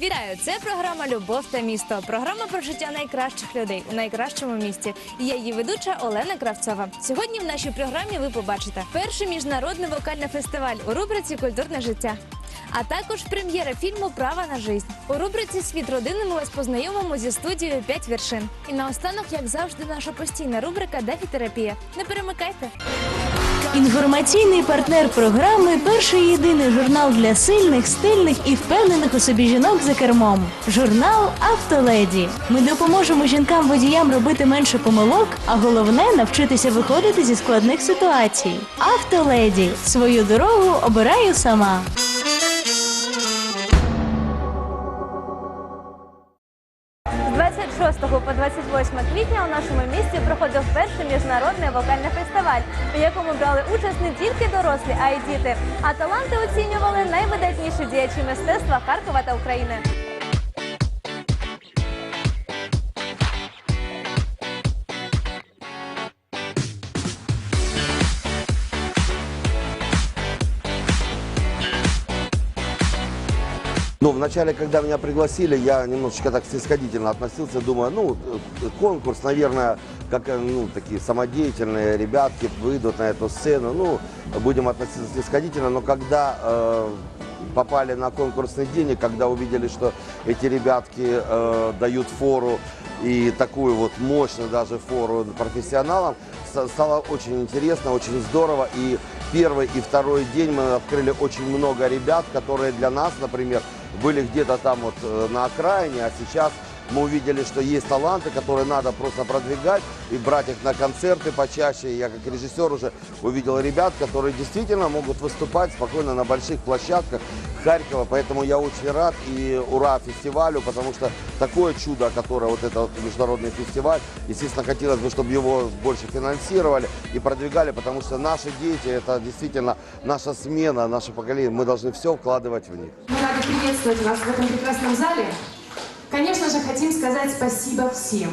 Вітаю! Це програма Любов та місто. Програма про життя найкращих людей у найкращому місті. І я її ведуча Олена Кравцова. Сьогодні в нашій програмі ви побачите перший міжнародний вокальний фестиваль у рубриці Культурне життя. А також прем'єра фільму Право на жизнь. У рубриці Світ родини ми вас познайомимо зі студією «П'ять вершин. І наостанок, як завжди, наша постійна рубрика Дефітерапія. Не перемикайте. Інформаційний партнер програми перший єдиний журнал для сильних, стильних і впевнених у собі жінок за кермом. Журнал Автоледі. Ми допоможемо жінкам-водіям робити менше помилок, а головне навчитися виходити зі складних ситуацій. Автоледі. Свою дорогу обираю сама. у якому брали участь не тільки дорослі, а й діти. А таланти оцінювали найвидатніші діячі мистецтва Харкова та України. Ну, вначале, когда меня пригласили, я немножечко так снисходительно относился, думаю, ну, э, конкурс, наверное, как, э, ну, такие самодеятельные ребятки выйдут на эту сцену, ну, будем относиться снисходительно, но когда э, попали на конкурсный день, и когда увидели, что эти ребятки э, дают фору и такую вот мощную даже фору профессионалам, ста- стало очень интересно, очень здорово. И первый и второй день мы открыли очень много ребят, которые для нас, например, были где-то там вот э, на окраине, а сейчас мы увидели, что есть таланты, которые надо просто продвигать и брать их на концерты почаще. Я как режиссер уже увидел ребят, которые действительно могут выступать спокойно на больших площадках Харькова. Поэтому я очень рад и ура фестивалю, потому что такое чудо, которое вот этот международный фестиваль, естественно, хотелось бы, чтобы его больше финансировали и продвигали, потому что наши дети, это действительно наша смена, наше поколение, мы должны все вкладывать в них. Мы рады приветствовать вас в этом прекрасном зале. Конечно же, хотим сказать спасибо всем.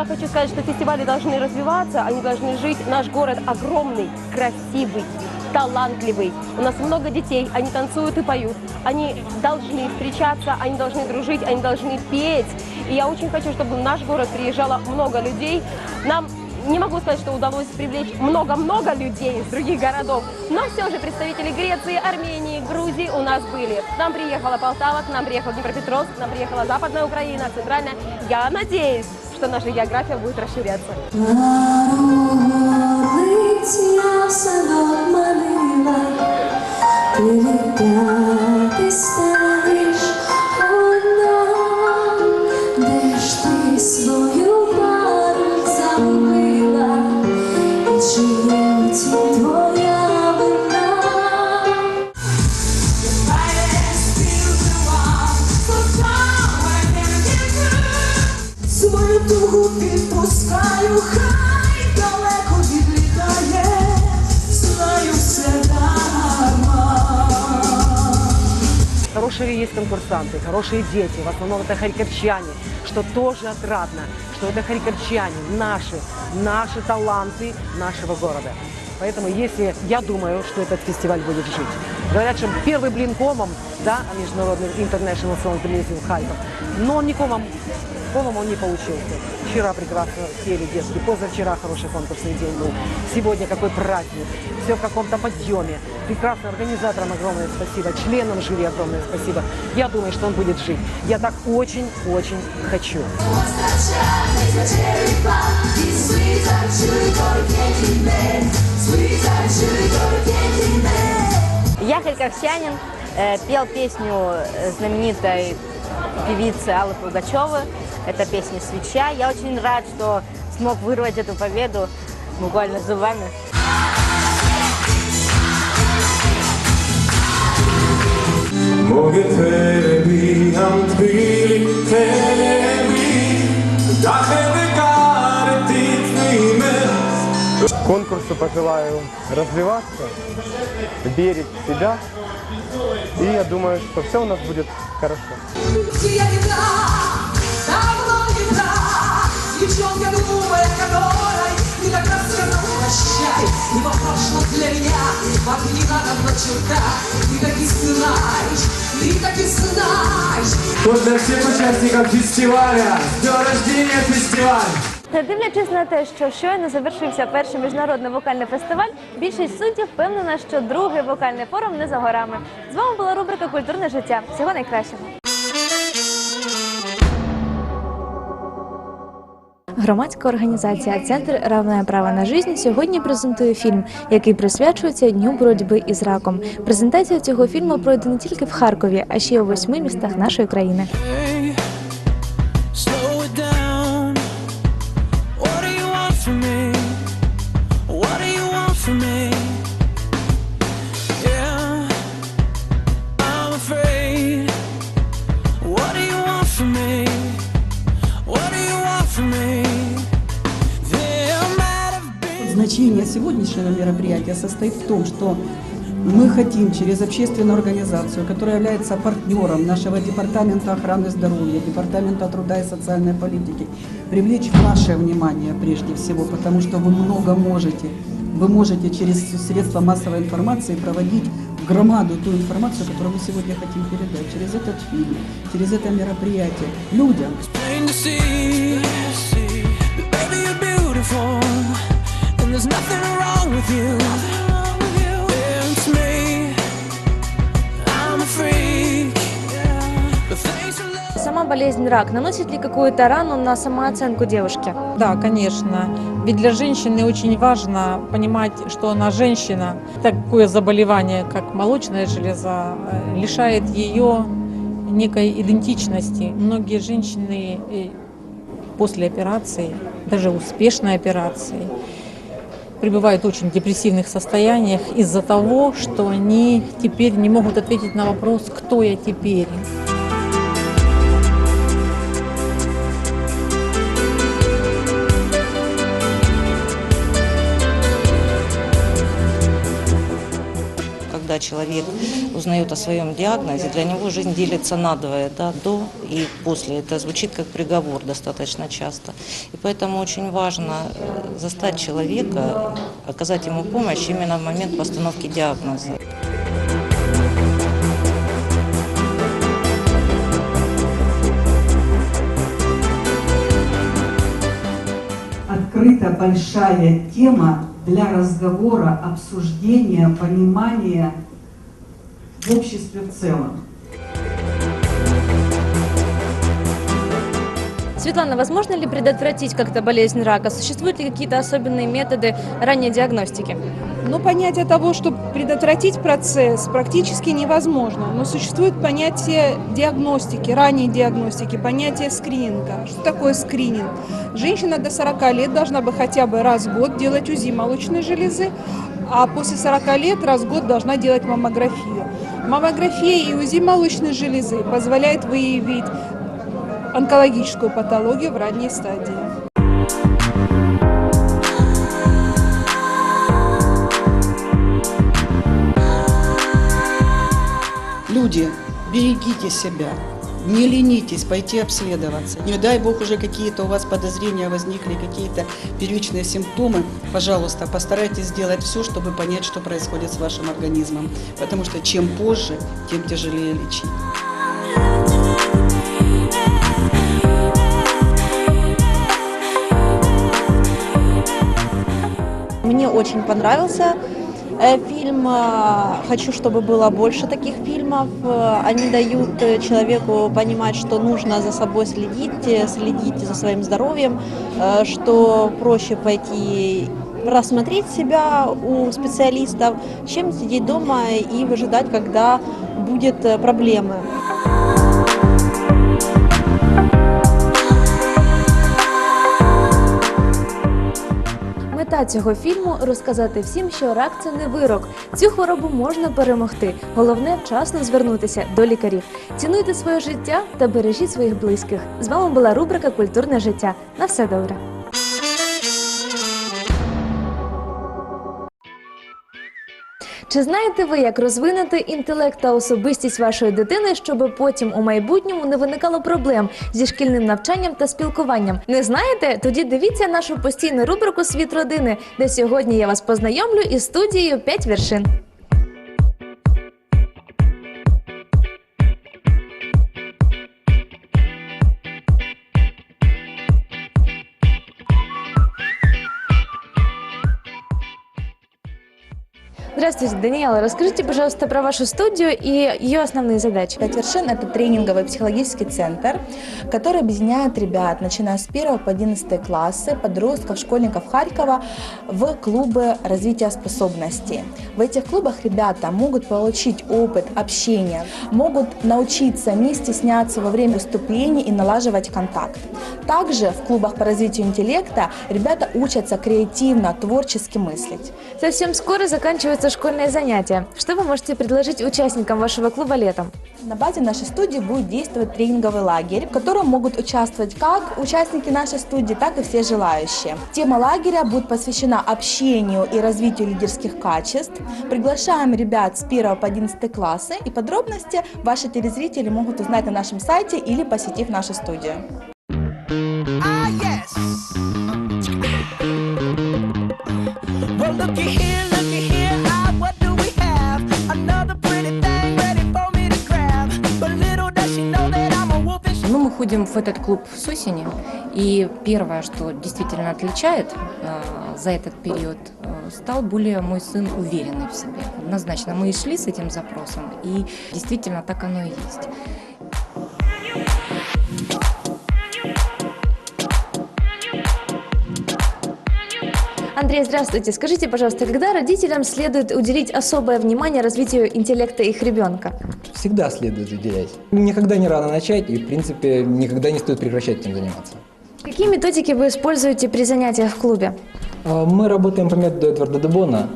Я хочу сказать, что фестивали должны развиваться, они должны жить. Наш город огромный, красивый, талантливый. У нас много детей, они танцуют и поют. Они должны встречаться, они должны дружить, они должны петь. И я очень хочу, чтобы в наш город приезжало много людей. Нам не могу сказать, что удалось привлечь много-много людей из других городов, но все же представители Греции, Армении, Грузии у нас были. К нам приехала Полтава, к нам приехал Днепропетровск, к нам приехала Западная Украина, Центральная. Я надеюсь, что наша география будет расширяться. Лиця все Хорошие есть конкурсанты, хорошие дети, в основном это харьковчане, что тоже отрадно, что это харьковчане, наши, наши таланты нашего города. Поэтому если я думаю, что этот фестиваль будет жить. Говорят, что первый блин комом, да, а международный International Song Blazing Харьков, но он не комом, он не получился. Вчера прекрасно пели детки, позавчера хороший конкурсный день был, сегодня какой праздник, все в каком-то подъеме. Прекрасно организаторам огромное спасибо, членам жюри огромное спасибо. Я думаю, что он будет жить. Я так очень-очень хочу. Я харьковчанин, э, пел песню э, знаменитой певицы Аллы Пугачевой. Это песня «Свеча». Я очень рад, что смог вырвать эту победу буквально зубами. Morgen vi antvillig Конкурсу пожелаю развиваться, верить в себя. И я думаю, что все у нас будет хорошо. Не не Девчонка глупая, которой Ты так раз сказал прощай И вопрос, для меня Вам не надо прочитать Ты так и знаешь, ты так и знаешь Вот для всех участников фестиваля С днем рождения, фестиваль! Не дивлячись на те, що щойно завершився перший міжнародний вокальний фестиваль, більшість суддів впевнена, що другий вокальний форум не за горами. З вами була рубрика Культурне життя. Всього найкращого. Громадська організація Центр равне права на жизнь сьогодні презентує фільм, який присвячується дню боротьби із раком. Презентація цього фільму пройде не тільки в Харкові, а ще й у восьми містах нашої країни. Сегодняшнего мероприятия состоит в том, что мы хотим через общественную организацию, которая является партнером нашего Департамента охраны здоровья, Департамента труда и социальной политики, привлечь ваше внимание прежде всего, потому что вы много можете. Вы можете через средства массовой информации проводить громаду ту информацию, которую мы сегодня хотим передать, через этот фильм, через это мероприятие людям. there's nothing wrong with you. It's me, I'm a freak, but thanks for love. Сама болезнь рак наносит ли какую-то рану на самооценку девушки? Да, конечно. Ведь для женщины очень важно понимать, что она женщина. Такое заболевание, как молочная железа, э, лишает ее некой идентичности. Многие женщины э, после операции, даже успешной операции, пребывают в очень депрессивных состояниях из-за того, что они теперь не могут ответить на вопрос, кто я теперь. Человек узнает о своем диагнозе, для него жизнь делится надвое, да, до и после. Это звучит как приговор достаточно часто. И поэтому очень важно э, застать человека, оказать ему помощь именно в момент постановки диагноза. открыта большая тема для разговора, обсуждения, понимания в обществе в целом. Светлана, возможно ли предотвратить как-то болезнь рака? Существуют ли какие-то особенные методы ранней диагностики? Но понятие того, что предотвратить процесс практически невозможно. Но существует понятие диагностики, ранней диагностики, понятие скрининга. Что такое скрининг? Женщина до 40 лет должна бы хотя бы раз в год делать УЗИ молочной железы, а после 40 лет раз в год должна делать маммографию. Маммография и УЗИ молочной железы позволяет выявить онкологическую патологию в ранней стадии. Люди, берегите себя, не ленитесь пойти обследоваться. Не дай бог уже какие-то у вас подозрения возникли, какие-то первичные симптомы, пожалуйста, постарайтесь сделать все, чтобы понять, что происходит с вашим организмом. Потому что чем позже, тем тяжелее лечить. Мне очень понравился э, фильм. Э, Хочу, чтобы было больше таких фильмов. Э, Они дают э, человеку понимать, что нужно за собой следить, э, следить за своим здоровьем, что проще пойти рассмотреть себя у специалистов, чем сидеть дома и выжидать, когда будет проблемы. Цього фільму розказати всім, що рак це не вирок. Цю хворобу можна перемогти. Головне вчасно звернутися до лікарів. Цінуйте своє життя та бережіть своїх близьких. З вами була рубрика Культурне життя. На все добре. Чи знаєте ви, як розвинути інтелект та особистість вашої дитини, щоб потім у майбутньому не виникало проблем зі шкільним навчанням та спілкуванням? Не знаєте? Тоді дивіться нашу постійну рубрику Світ родини, де сьогодні я вас познайомлю із студією «5 вершин. Здравствуйте, Даниэла. Расскажите, пожалуйста, про вашу студию и ее основные задачи. «Пять вершин» — это тренинговый психологический центр, который объединяет ребят, начиная с 1 по 11 классы, подростков, школьников Харькова, в клубы развития способностей. В этих клубах ребята могут получить опыт общения, могут научиться не стесняться во время выступлений и налаживать контакт. Также в клубах по развитию интеллекта ребята учатся креативно, творчески мыслить. Совсем скоро заканчиваются школьные занятия. Что вы можете предложить участникам вашего клуба летом? На базе нашей студии будет действовать тренинговый лагерь, в котором могут участвовать как участники нашей студии, так и все желающие. Тема лагеря будет посвящена общению и развитию лидерских качеств. Приглашаем ребят с 1 по 11 классы и подробности ваши телезрители могут узнать на нашем сайте или посетив нашу студию. And Ну, мы ходим в этот клуб с осени, и первое, что действительно отличает э, за этот период, э, стал более мой сын уверенный в себе. Однозначно, мы и шли с этим запросом, и действительно так оно и есть. Андрей, здравствуйте. Скажите, пожалуйста, когда родителям следует уделить особое внимание развитию интеллекта их ребенка? Всегда следует уделять. Никогда не рано начать и, в принципе, никогда не стоит прекращать этим заниматься. Какие методики вы используете при занятиях в клубе? А, Мы работаем по методу Эдварда Дебона.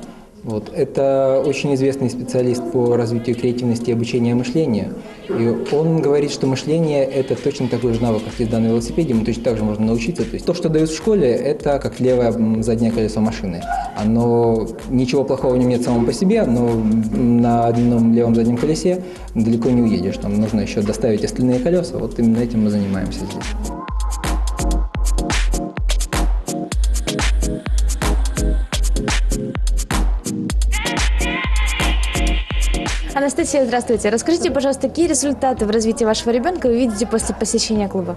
Вот. Это очень известный специалист по развитию креативности и обучения мышлению. И он говорит, что мышление – это точно такой же навык, как езда на велосипеде, ему точно так же можно научиться. То есть то, что дают в школе, это как левое заднее колесо машины. Оно, ничего плохого в нем нет само по себе, но на одном левом заднем колесе далеко не уедешь. Там нужно еще доставить остальные колеса. Вот именно этим мы занимаемся здесь. Анастасия, здравствуйте. Расскажите, пожалуйста, какие результаты в развитии вашего ребенка вы видите после посещения клуба?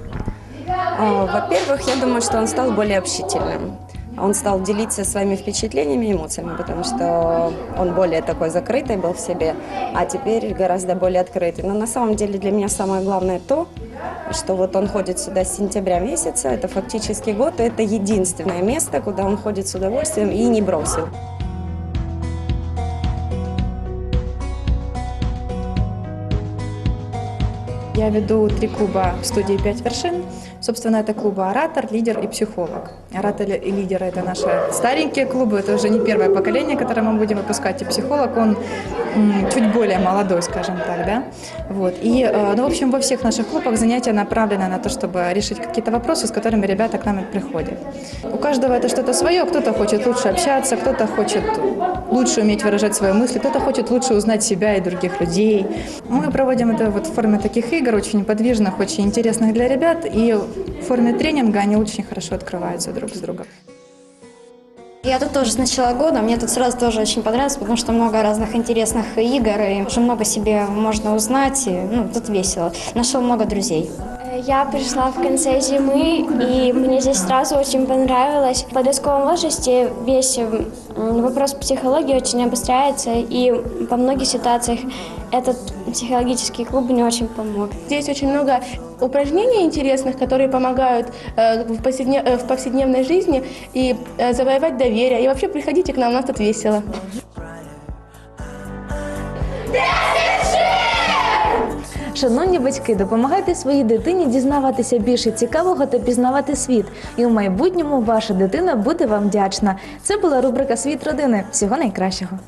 А, Во-первых, я думаю, что он стал более общительным. Он стал делиться своими впечатлениями и эмоциями, потому что он более такой закрытый был в себе, а теперь гораздо более открытый. Но на самом деле для меня самое главное то, что вот он ходит сюда с сентября месяца, это фактически год, и это единственное место, куда он ходит с удовольствием и не бросил. Я веду три клуба в студии «Пять вершин». Собственно, это клубы «Оратор», «Лидер» и «Психолог». «Оратор» и «Лидер» — это наши старенькие клубы, это уже не первое поколение, которое мы будем выпускать. И «Психолог», он чуть более молодой, скажем так, да. Вот. И, э, ну, в общем, во всех наших клубах занятия направлены на то, чтобы решить какие-то вопросы, с которыми ребята к нам приходят. У каждого это что-то свое, кто-то хочет лучше общаться, кто-то хочет лучше уметь выражать свои мысли, кто-то хочет лучше узнать себя и других людей. Мы проводим это вот в форме таких игр, очень подвижных, очень интересных для ребят, и в форме тренинга они очень хорошо открываются друг с другом. Я тут тоже с начала года, мне тут сразу тоже очень понравилось, потому что много разных интересных игр, и уже много себе можно узнать, и, ну, тут весело. Нашел много друзей. Я пришла в конце зимы, и мне здесь сразу очень понравилось. В подростковом возрасте весь м, вопрос психологии очень обостряется, и во многих ситуациях этот психологический клуб мне очень помог. Здесь очень много упражнений интересных, которые помогают э, в, э, в повседневной жизни и э, завоевать доверие. И вообще приходите к нам, у нас тут весело. Шановні батьки, допомагайте своїй дитині дізнаватися більше цікавого та пізнавати світ. І в майбутньому ваша дитина буде вам вдячна. Це була рубрика Світ родини. Всього найкращого.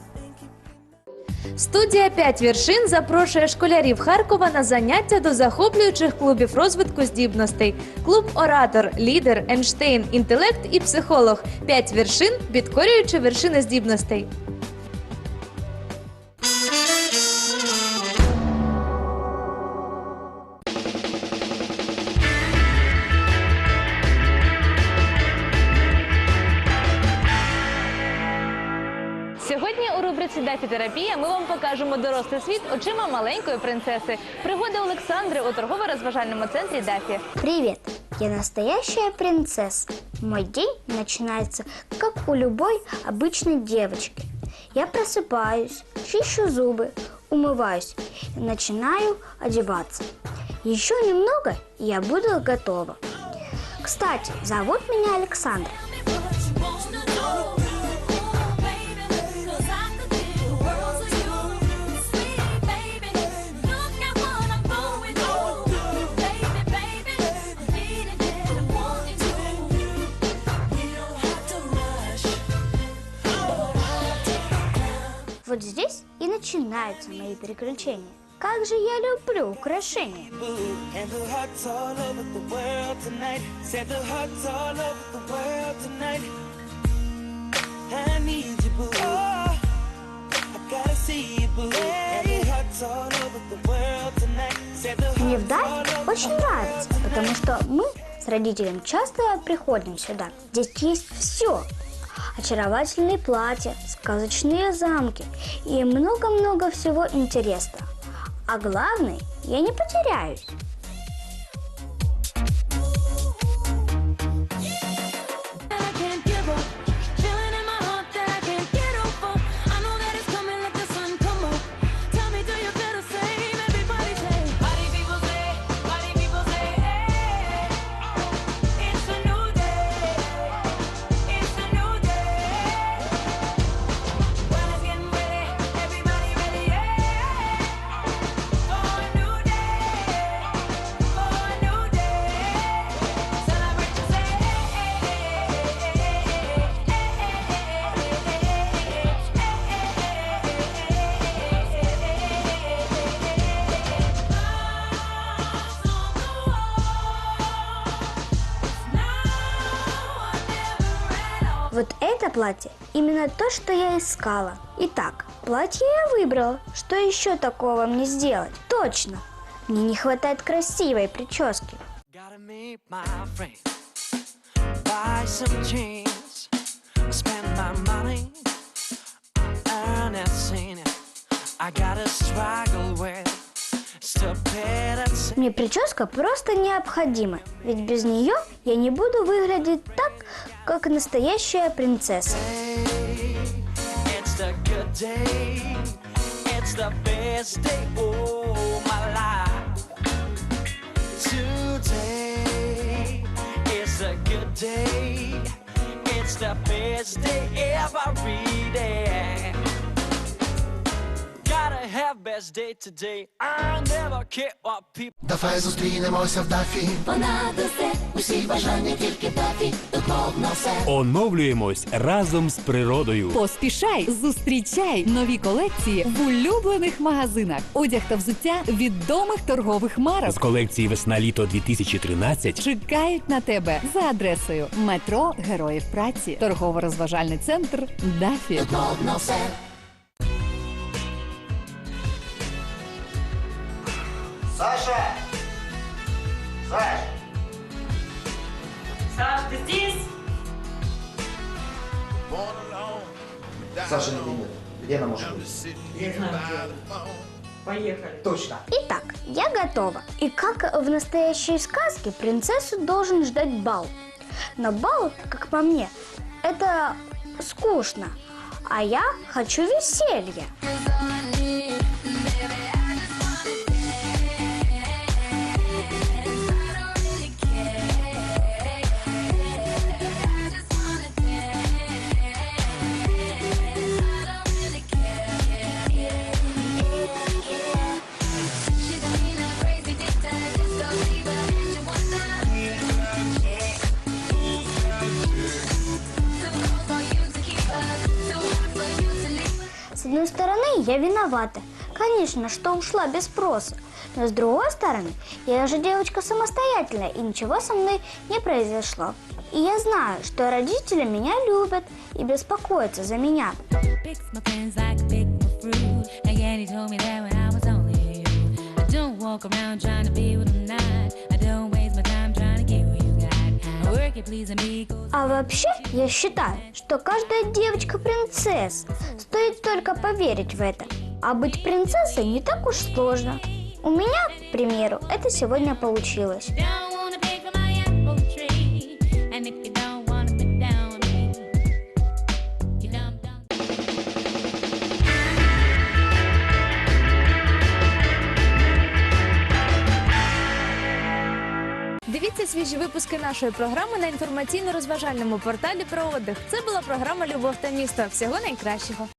Студія «П'ять вершин запрошує школярів Харкова на заняття до захоплюючих клубів розвитку здібностей. Клуб Оратор, лідер, Ейнштейн, інтелект і психолог. П'ять вершин, підкорюючи вершини здібностей. рубриці Дафітерапія ми вам покажемо дорослий світ очима маленької принцеси. Пригоди Олександри у торгово-розважальному центрі Дафі. Привет! Я настоящая принцесса. Мой день начинается, как у любой обычной девочки. Я просыпаюсь, чищу зубы, умываюсь и начинаю одеваться. Еще немного, и я буду готова. Кстати, зовут меня Александра. Вот здесь и начинаются мои приключения. Как же я люблю украшения. Oh, Мне hearts в Дафе all over очень нравится, потому что мы с родителями часто приходим сюда. Здесь есть все. Очаровательные платья, сказочные замки и много-много всего интересного. А главное, я не потеряюсь. Это платье именно то, что я искала. Итак, платье я выбрала. Что еще такого мне сделать? Точно. Мне не хватает красивой прически. Мне прическа просто необходима, ведь без нее я не буду выглядеть так, как настоящая принцесса. It's the day. Best day of my life. Have best day today. I never care what people. Давай зустрінемося в Дафі. Понад усе, усі бажання тільки Дафі. Тут модно все. Оновлюємось разом з природою. Поспішай, зустрічай нові колекції в улюблених магазинах. Одяг та взуття відомих торгових марок. З колекції весна-літо 2013 Чекають на тебе за адресою метро Героїв праці, торгово-розважальний центр Дафі. Тут модно все. Саша! Саш! Саш, ты здесь? Саша не видит. Где она может быть? Я знаю, Поехали. Точно. Итак, я готова. И как в настоящей сказке, принцессу должен ждать бал. Но бал, как по мне, это скучно. А я хочу веселья. Я виновата. Конечно, что ушла без спроса. Но с другой стороны, я же девочка самостоятельная, и ничего со мной не произошло. И я знаю, что родители меня любят и беспокоятся за меня. Don't walk around trying to be what I'm А вообще, я считаю, что каждая девочка принцесса. Стоит только поверить в это. А быть принцессой не так уж сложно. У меня, к примеру, это сегодня получилось. свіжі випуски нашої програми на інформаційно-розважальному порталі про отдих. Це була програма Любов та місто. Всього найкращого.